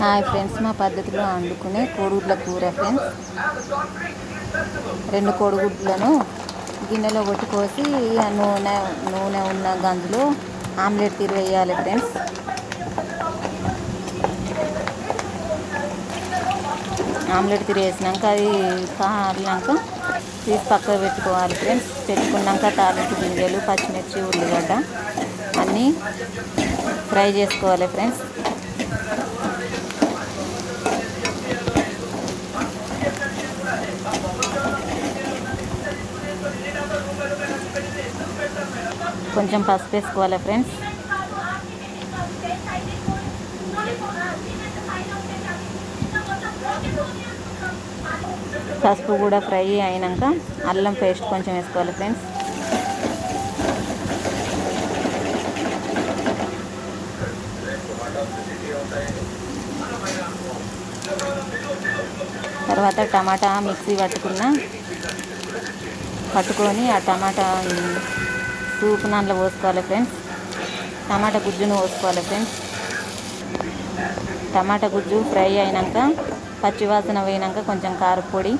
Hi friends మా పద్ధతిలో వండుకునే కోడిగుడ్ల కూర ఫ్రెండ్స్. రెండు కోడిగుడ్లను గిన్నెలో కొట్టుకోసి ఆ నూనె నూనె ఉన్న గంజులో ఆమ్లెట్ తీరు వేయాలి ఫ్రెండ్స్. ఆమ్లెట్ తీరు వేసినాక అది కాలినాక తీసి పక్కకు పెట్టుకోవాలి ఫ్రెండ్స్. పెట్టుకున్నాక తాలింపు గింజలు పచ్చిమిర్చి ఉల్లిగడ్డ అన్నీ ఫ్రై చేసుకోవాలి ఫ్రెండ్స్. కొంచెం పసుపు వేసుకోవాలి ఫ్రెండ్స్. పసుపు కూడా ఫ్రై అయినాక అల్లం పేస్ట్ కొంచెం వేసుకోవాలి ఫ్రెండ్స్. తర్వాత టమాటా మిక్సీ పట్టుకున్న పట్టుకొని ఆ టమాటా సూపు నాన్లో పోసుకోవాలి ఫ్రెండ్స్. టమాటా గుజ్జును పోసుకోవాలి ఫ్రెండ్స్. టమాటా గుజ్జు ఫ్రై అయినాక పచ్చివాసన పోయినాక కొంచెం కారపొడి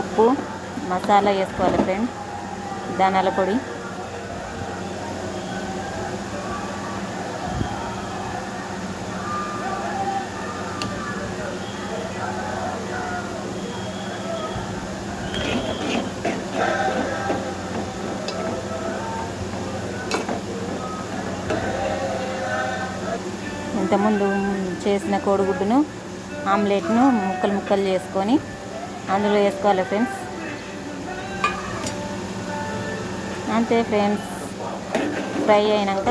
ఉప్పు మసాలా వేసుకోవాలి ఫ్రెండ్స్. ధనాల పొడి. ఇంతకుముందు చేసిన కోడిగుడ్డును ఆమ్లెట్ను ముక్కలు ముక్కలు చేసుకొని అందులో వేసుకోవాలి ఫ్రెండ్స్. అంతే ఫ్రెండ్స్. ఫ్రై అయినాక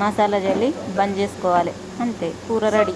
మసాలా జల్లి బంద్ చేసుకోవాలి. అంతే కూర రెడీ.